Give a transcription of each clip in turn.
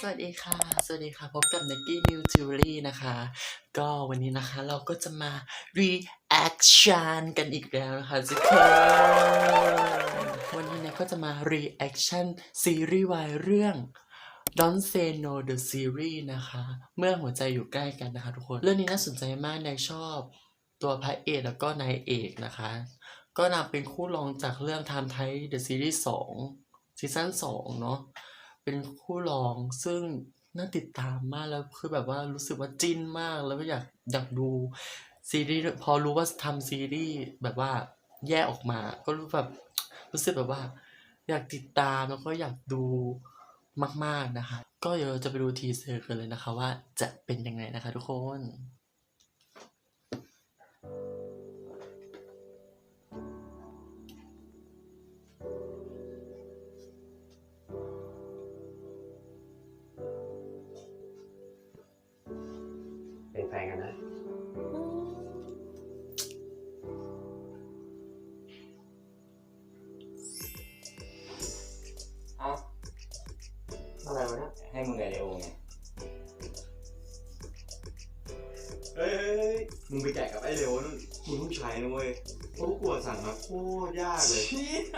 สวัสดีค่ะ สวัสดีค่ะ พบกับ n i k กี้ New Jewelry นะคะ ก็วันนี้นะคะเราก็จะมา reaction กันอีกแล้วนะคะทุกคนวันนี้เนี่ยก็จะมา reaction ซีรีส์วายเรื่อง Don't Say No the Series นะคะ เมื่อหัวใจอยู่ใกล้กันนะคะทุกคน เรื่องนี้น่าสนใจมากนายชอบตัวพระเอกแล้วก็นายเอกนะคะ ก็นำเป็นคู่รองจากเรื่อง Time Thai The Series 2ซีซั่น2เนาะ เป็นคู่รองซึ่งน่าติดตามมากแล้วคือแบบว่ารู้สึกว่าจิ้นมากแล้วก็อยากอยากดูซีรีส์พอรู้ว่าทำซีรีส์แบบว่าแยกออกมา ก็รู้แบบรู้สึกแบบว่า อยากติดตามแล้วก็อยากดูมาก ๆนะคะ ก็เดี๋ยวเราจะไปดูทีเซอร์กันเลยนะคะ ว่าจะเป็นยังไงนะคะทุกคน แฟนกันนะ เอ้าอะไรวะเนี่ยให้มึงกับเลโอไงเฮ้ยเฮ้ยเฮ้ยมึงไปแกะกับไอ้เร็วนั่นมึงต้องใช้นะเว้ยเพราะกูกลัวสั่งมาโคตรยากเลย เชี่ย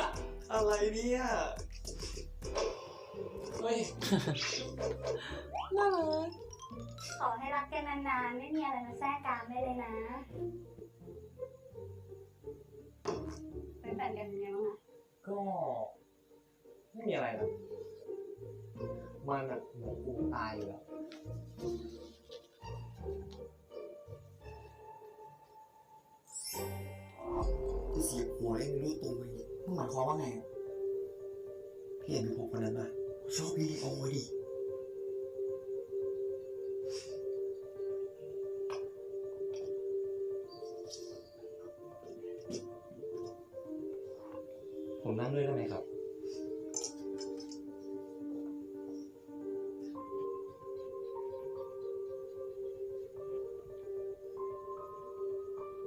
อะไรเนี่ยเฮ้ย น่ารัก ขอให้รักกันนานๆ ไม่มีอะไรมาแทรกกลางได้เลยนะเป็นแฟนกันยังไงบ้างอะก็ ไม่มีอะไรนะมันแบบเหมอกูตายอยู่แล้วจะเสียหัวได้ไม่รู้ตัวเลยมึงหมายความว่าไงอะพี่เห็นพวกคนนั้นป่ะชอบวิดีโอดิ ผมนั่งด้วยได้ไหมครับ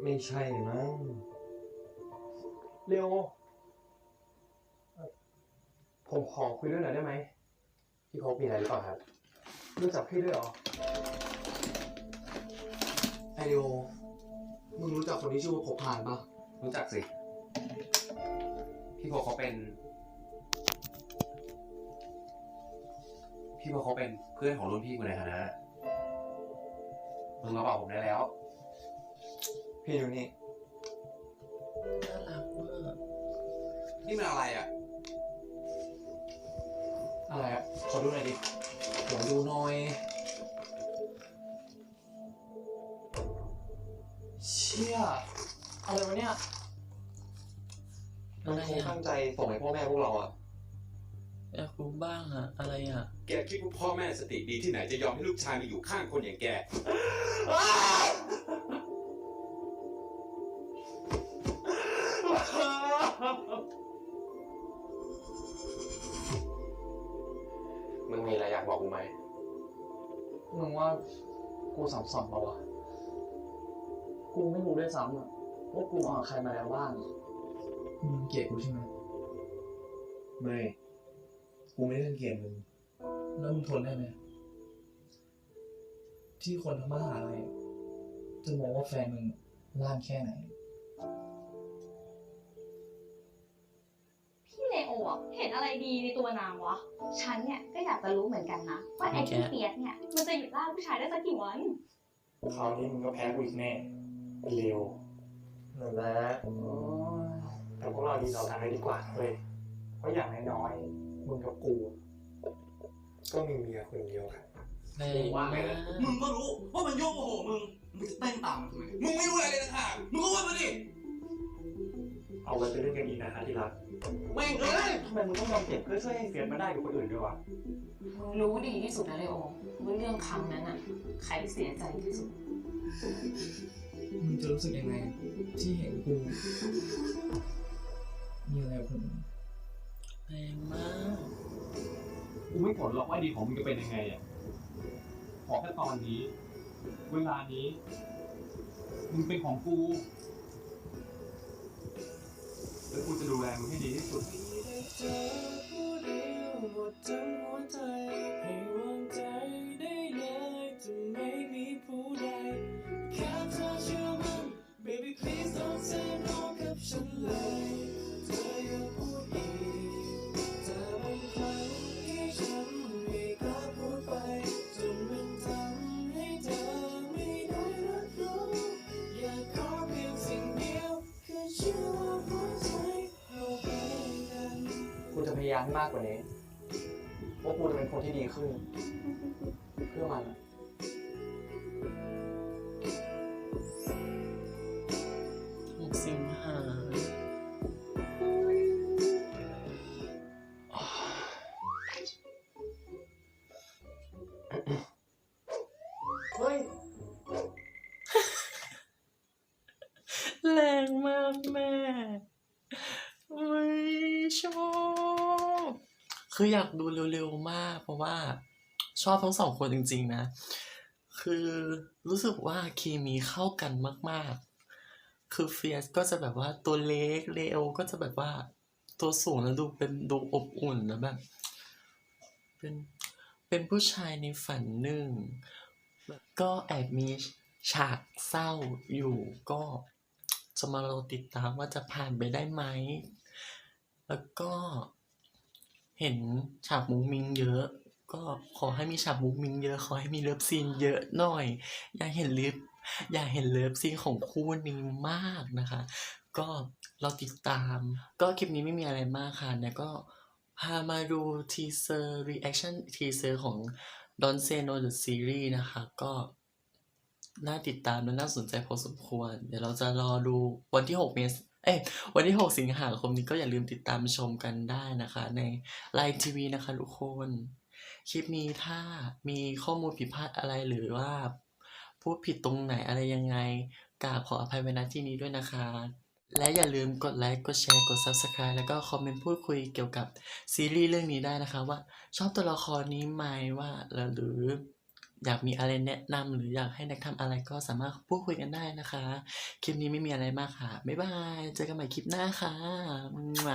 ไม่ใช่มั้งเร็วเอ่อผมขอคุยด้วยหน่อยได้ไหม พี่พบมีอะไรหรือเปล่าครับรู้จักพี่ด้วยเหรอ ไอเดีโอมึงรู้จักคนที่ชื่อว่าพบพานป่ะรู้จักสิ พี่โพเขาเป็น พี่โพเขาเป็นเพื่อนของรุ่นพี่กูในคณะมึงมาบอกผมได้แล้ว พี่ดูนี่น่ารักมากนี่มันอะไรอะ อะไรอะ ขอดูหน่อยดิขอดูหน่อยเชี่ยอะไรวะเนี่ย อะไรคงอะตั้งใจส่งให้พ่อแม่พวกเราอะอยากรู้บ้างอะอะไรอะแกคิดว่าพ่อแม่สติดีที่ไหนจะยอมให้ลูกชายมาอยู่ข้างคนอย่างแก มึงมีอะไรอยากบอกกูไหม มึงว่ากูสับสนปะวะ กูไม่รู้ด้วยซ้ำอะว่ากูเอากับใครมาแล้วบ้าง มึงเกลียดกูใช่ไหมไม่ กูไม่ได้เล่นเกมมึง แล้วมึงทนได้ไหมที่คนทำมาหาอะไรอะจะมองว่าแฟนมึงล่านแค่ไหน พี่เลโออะเห็นอะไรดีในตัวนางวะ ฉันเนี่ยก็อยากจะรู้เหมือนกันนะ ว่าไอ้ที่เปียกเนี่ยมันจะหยุดล่าผู้ชายได้สักกี่วัน คราวนี้มึงก็แพ้กูอีกแน่เร็วนั่นแหละ แต่พวกเราดีต่อกันไว้ดีกว่าเว้ยเพราะอย่างน้อยๆมึงกับกู ก็มีเมียคนเดียวครับแรงมากมึงก็รู้ว่ามันโยกโมโหมึงมึงจะเต้นตามมันทำไมมึงไม่รู้อะไรเลยนะค่ะมึงก็ว่ามาดิเอาไว้ไปเล่นกันอีกนะคะที่รักแม่งเอ้ยทำไมมึงต้องยอมเจ็บเพื่อช่วยให้เฟียสมาได้กับคนอื่นด้วยวะมึงรู้ดีที่สุดนะเลโอว่าเรื่องครั้งนั้นอะใครเสียใจที่สุดมึงจะรู้สึกยังไง ที่เห็นกู มีอะไรคนอื่นแรงมาก กูไม่ผลหรอกว่าดีของมึงจะเป็นยังไงอะ ขอแค่ตอนนี้ เวลานี้ มึงเป็นของกู แล้วกูจะดูแลมึงให้ดีที่สุด เธอผู้เดียวหมดทั้ง จะพยายามให้มากกว่านี้ว่ากูจะเป็นคนที่ดีขึ้น เพื่อมันอะสิงหาเฮ้ย แรงมากแม่ คืออยากดูเร็วๆมาก เพราะว่าชอบทั้งสองคนจริง ๆ นะ คือรู้สึกว่าเคมีเข้ากันมาก ๆ คือเฟียสก็จะแบบว่าตัวเล็กเลโอก็จะแบบว่า ตัวสูงแล้วดูเป็นดูอบอุ่นแล้วแบบ เป็นเป็นผู้ชายในฝันหนึ่ง ก็แอบมีฉากเศร้าอยู่ก็จะมาเรอติดตามว่าจะผ่านไปได้ไหม แล้วก็ เห็นฉากมุ้งมิงเยอะ ก็ขอให้มีฉากมุ้งมิงเยอะ ขอให้มีเลิฟซีนเยอะหน่อย อยากเห็นลิฟอยากเห็นเลิฟซีนของคู่นี้มากนะคะ ก็เราติดตาม ก็คลิปนี้ไม่มีอะไรมากค่ะเนี่ยก็พามาดูทีเซอร์ reaction ทีเซอร์ของ Don't Say No the Series นะคะ ก็น่าติดตามและน่าสนใจพอสมควร เดี๋ยวเราจะรอดูวันที่ 6 เมษ เอ้วันที่ 6 สิงหาคมนี้ก็อย่าลืมติดตามชมกันได้นะคะ ในไลน์ทีวีนะคะทุกคน คลิปนี้ถ้ามีข้อมูลผิดพลาดอะไรหรือว่า พูดผิดตรงไหนอะไรยังไงกราบขออภัยไว้ณที่นี้ด้วยนะคะ และอย่าลืมกดไลค์ กดแชร์ กด Subscribe แล้วก็คอมเมนต์พูดคุยเกี่ยวกับซีรีส์เรื่องนี้ได้นะคะ ว่าชอบตัวละครนี้ไหมว่าล้วหรือ อยากมีอะไรแนะนำหรืออยากให้แนักทำอะไรก็สามารถพูดคุยกันได้นะคะ คลิปนี้ไม่มีอะไรมากค่ะ บ๊ายบาย เจอกันใหม่คลิปหน้าค่ะมั่ว